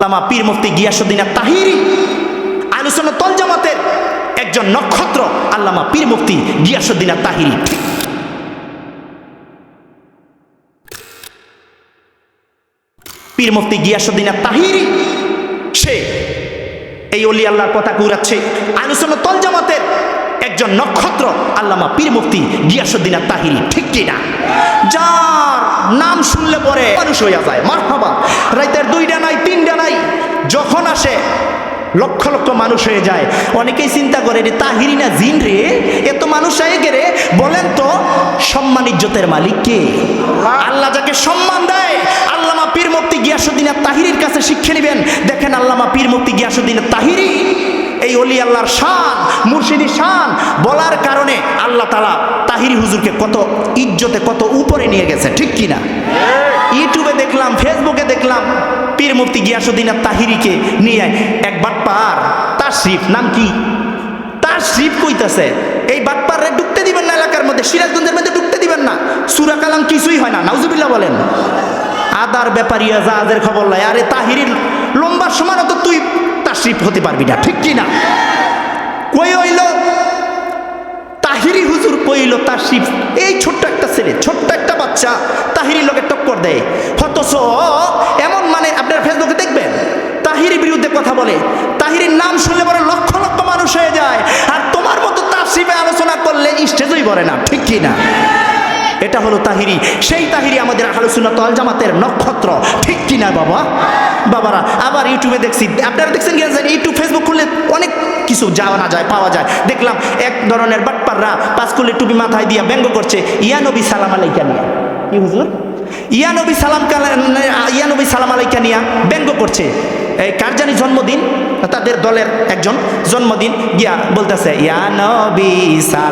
আল্লামা পীর মুফতি গিয়াসুদ্দিন তাহিরি আলোচনা তল জামাতের একজন নক্ষত্র আল্লামা পীর মুফতি গিয়াসুদ্দিন তাহিরি পীর মুফতি গিয়াসুদ্দিন তাহিরি সে এই অলি আল্লাহর পতাকা উড়াচ্ছে। আলোচনা তল জামাতের একজন নক্ষত্র আল্লামা পীর মুফতি গিয়াসুদ্দিন তাহিরি ঠিক কিনা? যার নাম শুনলে পরে মানুষ হইয়া যায়। মার হাবা রাইতের দুইটা নাই তিনটা নাই। যখন আসে লক্ষ লক্ষ মানুষ হয়ে যায়। অনেকেই চিন্তা করে রে তাহিরি না জিন রে? এত মানুষ হয়ে গেলে বলেন তো সম্মান ইজ্জতের মালিক কে? আল্লাহ। যাকে সম্মান দেয় আল্লামা পীর মুক্তি গিয়াসুদ্দিন তাহিরির কাছে শিক্ষা নেবেন। দেখেন আল্লামা পীর মুফতি গিয়াসুদ্দিন তাহিরি এই অলি আল্লাহর শান মুর্শিদি শান বলার কারণে আল্লাহ তালা তাহিরি হুজুরকে কত ইজ্জতে কত উপরে নিয়ে গেছে ঠিক কিনা? ইউটিউবে দেখলাম ফেসবুকে দেখলাম, পীর মুফতি গিয়াসুদ্দিন আর তাহিরিকে নিয়ে এক বাটপার তার শিফ নাম কি? তার শিফ কইতাছে, এই বাটপারে ঢুকতে দিবেন না এলাকার মধ্যে, সিরাজগঞ্জের মধ্যে ঢুকতে দিবেন না। সুরা কালাম কিছুই হয় না, নাউজুবিল্লাহ বলেন। আদার ব্যাপারিয়া জাহাজের খবর লাই আরে তাহিরির লম্বার সমান তো তুই তার তাশরিফ হতে পারবি না, ঠিক কি না কই হইল? তাহিরি হুজুর কইল তাশরিফ এই ছোট্ট একটা ছেলে, ছোট্ট একটা বাচ্চা তাহিরি লোকে টক্কর দেয়। অথচ এমন মানে আপনার ফেসবুকে দেখবেন, তাহিরি বিরুদ্ধে কথা বলে, তাহিরির নাম শুনলে পরে লক্ষ লক্ষ মানুষ হয়ে যায়, আর তোমার মতো তাশরিফে আলোচনা করলে স্টেজই বলে না, ঠিক কি না? এটা হলো তাহিরি, সেই তাহিরি আমাদের আলোচনা তল জামাতের নক্ষত্র, ঠিক কিনা বাবা? বাবারা, আবার ইউটিউবে দেখছি, আপনারা দেখছেন কি জানেন, ইউটিউব, ফেসবুক খুললে অনেক কিছু যাওয়া না যায়, পাওয়া যায়। দেখলাম এক ধরনের বাটপাররা পাঁচকুলে টুপি মাথায় দিয়া ব্যঙ্গ করছে, ইয়া নবী সালাম আলাইকা নিয়া। কি হুজুর? ইয়া নবী সালাম ইয়ানবী ইয়া নবী সালাম আলাইকা নিয়া ব্যঙ্গ করছে। এই কার জানি জন্মদিন? তাদের দলের একজন জন্মদিন গিয়া বলতেছে ইয়ানবী সালাম